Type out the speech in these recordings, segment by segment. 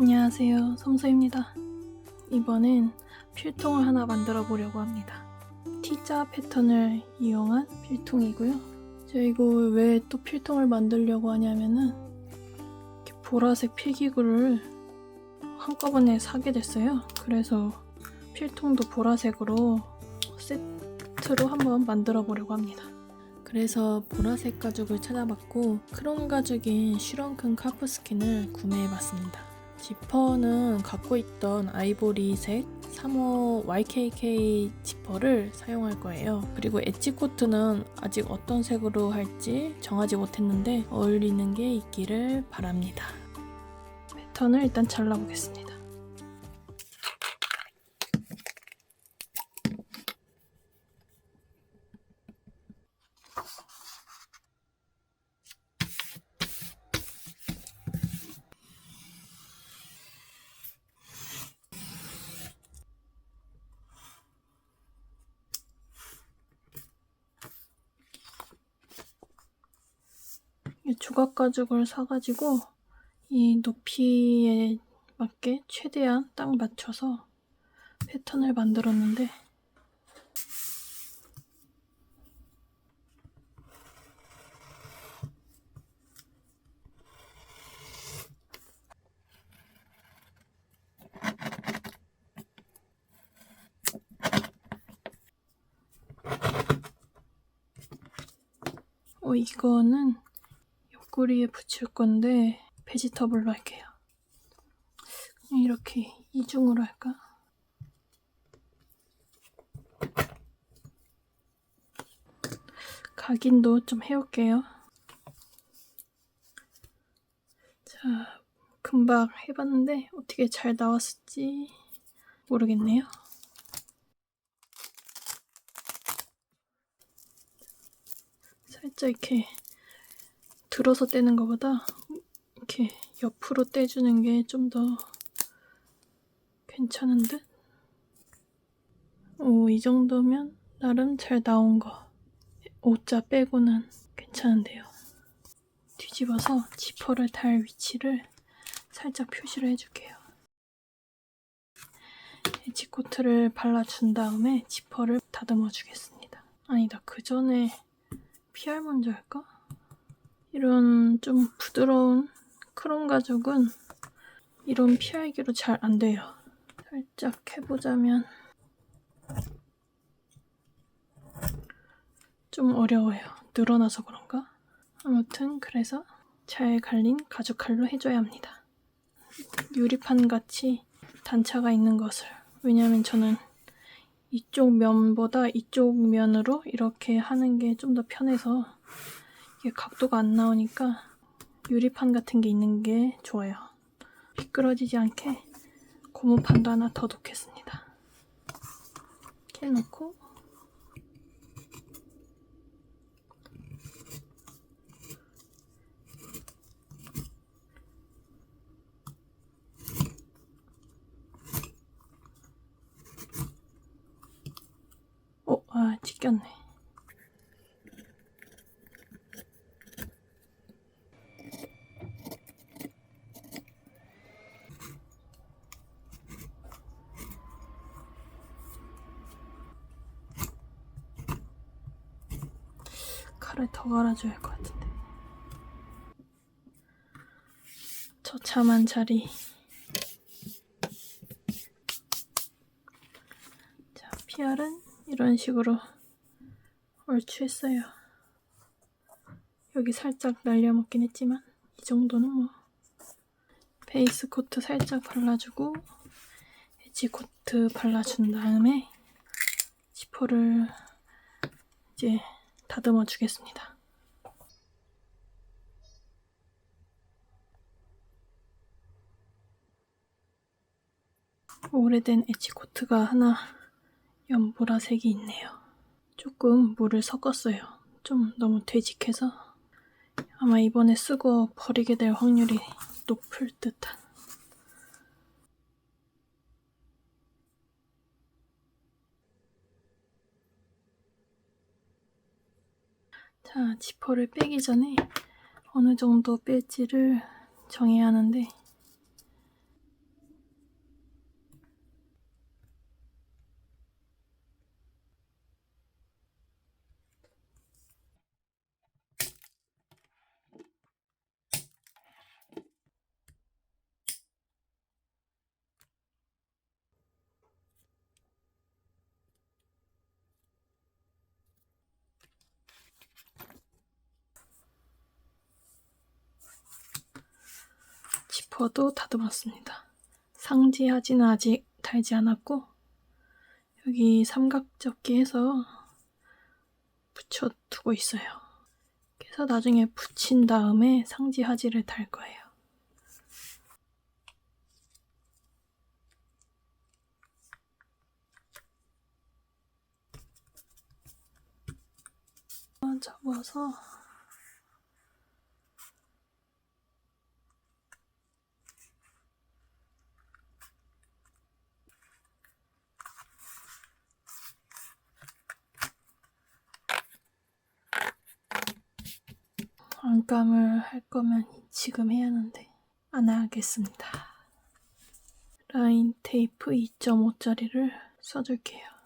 안녕하세요. 섬수입니다. 이번엔 필통을 하나 만들어 보려고 합니다. T자 패턴을 이용한 필통이고요. 제가 이거 왜또 필통을 만들려고 하냐면은 이렇게 보라색 필기구를 한꺼번에 사게 됐어요. 그래서 필통도 보라색으로 세트로 한번 만들어 보려고 합니다. 그래서 보라색 가죽을 찾아봤고 크롬 가죽인 슈렁큰 카프스킨을 구매해봤습니다. 지퍼는 갖고 있던 아이보리색 3호 YKK 지퍼를 사용할 거예요. 그리고 엣지 코트는 아직 어떤 색으로 할지 정하지 못했는데 어울리는 게 있기를 바랍니다. 패턴을 일단 잘라보겠습니다. 이 조각 가죽을 사가지고 이 높이에 맞게 최대한 딱 맞춰서 패턴을 만들었는데 어, 이거는 옆구리에 붙일 건데 베지터블로 할게요. 이렇게 이중으로 할까? 각인도 좀 해올게요. 자, 금방 해봤는데 어떻게 잘 나왔을지 모르겠네요. 살짝 이렇게 들어서 떼는 것보다 이렇게 옆으로 떼주는 게 좀 더 괜찮은 듯? 오, 이 정도면 나름 잘 나온 거. 오자 빼고는 괜찮은데요. 뒤집어서 지퍼를 달 위치를 살짝 표시를 해줄게요. 에지코트를 발라준 다음에 지퍼를 다듬어 주겠습니다. 아니다, 그 전에 PR 먼저 할까? 이런 좀 부드러운 크롬 가죽은 이런 피알기로 잘 안 돼요. 살짝 해보자면 좀 어려워요. 늘어나서 그런가? 아무튼 그래서 잘 갈린 가죽 칼로 해줘야 합니다. 유리판 같이 단차가 있는 것을 왜냐하면 저는 이쪽 면보다 이쪽 면으로 이렇게 하는 게 좀 더 편해서 이게 각도가 안 나오니까 유리판 같은 게 있는 게 좋아요. 미끄러지지 않게 고무판도 하나 더 놓겠습니다. 이렇게 놓고 어, 아, 찢겼네. 칼을 더 갈아줘야 할 것 같은데. 처참한 자리. 자, PR은 이런 식으로 얼추했어요. 여기 살짝 날려먹긴 했지만 이 정도는 뭐 베이스 코트 살짝 발라주고 엣지 코트 발라준 다음에 지퍼를 이제 다듬어 주겠습니다. 오래된 엣지 코트가 하나 연보라색이 있네요. 조금 물을 섞었어요. 좀 너무 되직해서 아마 이번에 쓰고 버리게 될 확률이 높을 듯한. 자, 지퍼를 빼기 전에 어느 정도 뺄지를 정해야 하는데 지퍼도 다듬었습니다. 상지 하지는 아직 달지 않았고 여기 삼각접기 해서 붙여두고 있어요. 그래서 나중에 붙인 다음에 상지 하지를 달 거예요. 접어서 안감을 할 거면 지금 해야 하는데 안 하겠습니다. 라인 테이프 2.5짜리를 써줄게요.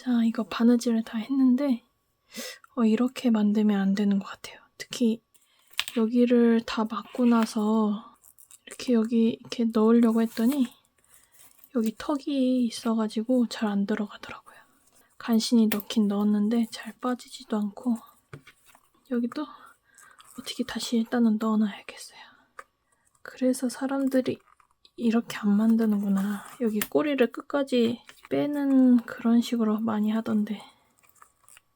자, 이거 바느질을 다 했는데, 어, 이렇게 만들면 안 되는 것 같아요. 특히 여기를 다 막고 나서 이렇게 여기 이렇게 넣으려고 했더니 여기 턱이 있어가지고 잘 안 들어가더라고요. 간신히 넣긴 넣었는데 잘 빠지지도 않고 여기도 어떻게 다시 일단은 넣어놔야겠어요. 그래서 사람들이 이렇게 안 만드는구나. 여기 꼬리를 끝까지 빼는 그런 식으로 많이 하던데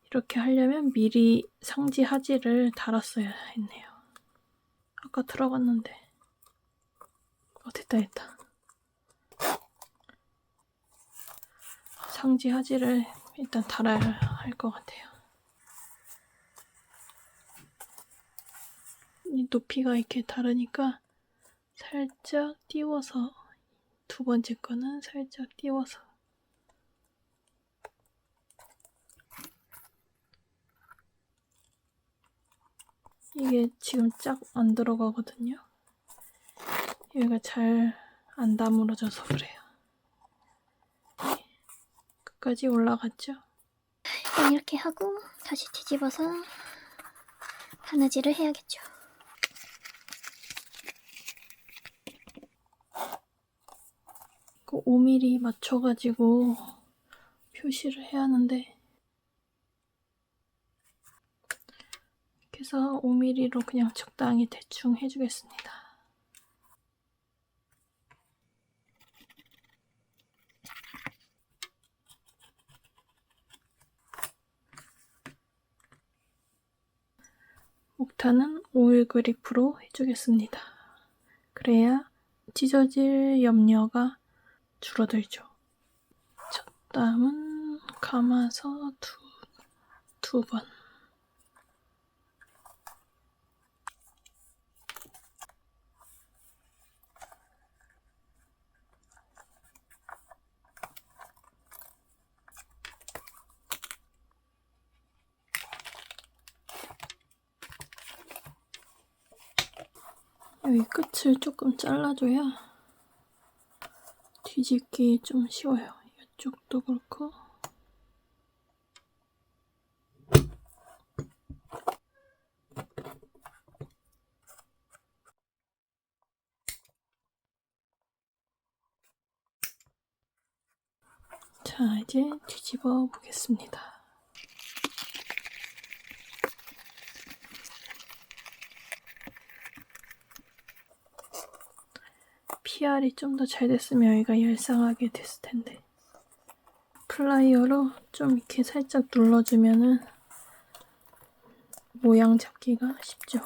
이렇게 하려면 미리 상지 하지를 달았어야 했네요. 아까 들어갔는데 어 됐다 됐다. 상지 하지를 일단 달아야 할 것 같아요. 이 높이가 이렇게 다르니까 살짝 띄워서 두 번째 거는 살짝 띄워서 이게 지금 쫙 안 들어가거든요. 여기가 잘 안 다물어져서 그래요. 끝까지 올라갔죠? 일단 이렇게 하고 다시 뒤집어서 바느질을 해야겠죠. 그 5mm 맞춰가지고 표시를 해야 하는데 그래서 5mm로 그냥 적당히 대충 해주겠습니다. 옥탄은 오일 그리프로 해주겠습니다. 그래야 찢어질 염려가 줄어들죠. 젖담은 감아서 두, 두 번. 여기 끝을 조금 잘라줘야 뒤집기 좀 쉬워요. 이쪽도 그렇고. 자, 이제 뒤집어 보겠습니다. PR이 좀 더 잘 됐으면 여기가 열상하게 됐을 텐데. 플라이어로 좀 이렇게 살짝 눌러주면은 모양 잡기가 쉽죠.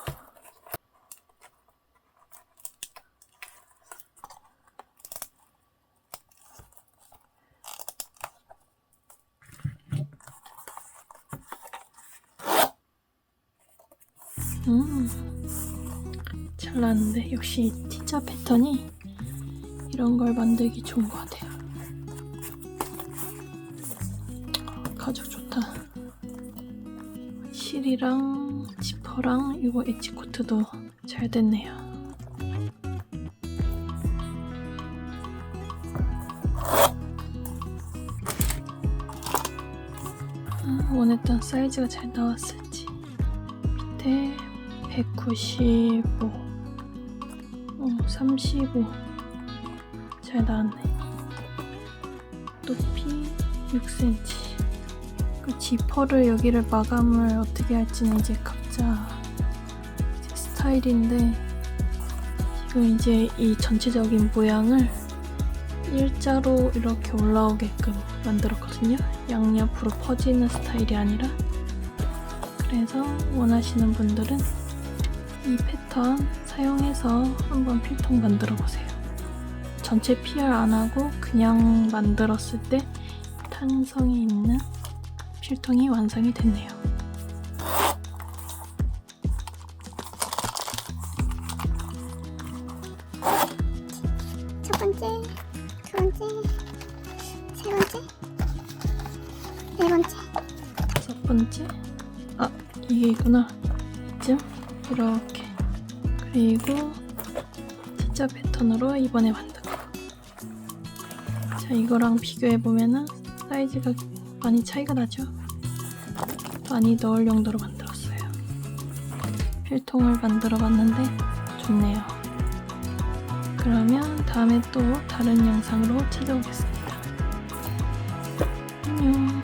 음, 잘 나는데 역시 T자 패턴이 이런 걸 만들기 좋은 것 같아요. 가죽 좋다. 실이랑 지퍼랑 이거 엣지 코트도 잘 됐네요. 아, 원했던 사이즈가 잘 나왔을지. 밑에 195, 어, 35. 잘 나왔네. 높이 6cm. 그 지퍼를 여기를 마감을 어떻게 할지는 이제 각자 이제 스타일인데 지금 이제 이 전체적인 모양을 일자로 이렇게 올라오게끔 만들었거든요. 양옆으로 퍼지는 스타일이 아니라 그래서 원하시는 분들은 이 패턴 사용해서 한번 필통 만들어 보세요. 전체 PR 안 하고 그냥 만들었을 때 탄성이 있는 필통이 완성이 됐네요. 첫 번째, 두 번째, 세 번째, 네 번째. 다섯 번째? 아 이게 있구나. 이쯤? 이렇게. 그리고 진짜 패턴으로 이번에 거 자 이거랑 비교해 보면은 사이즈가 많이 차이가 나죠? 많이 넣을 용도로 만들었어요. 필통을 만들어 봤는데 좋네요. 그러면 다음에 또 다른 영상으로 찾아오겠습니다. 안녕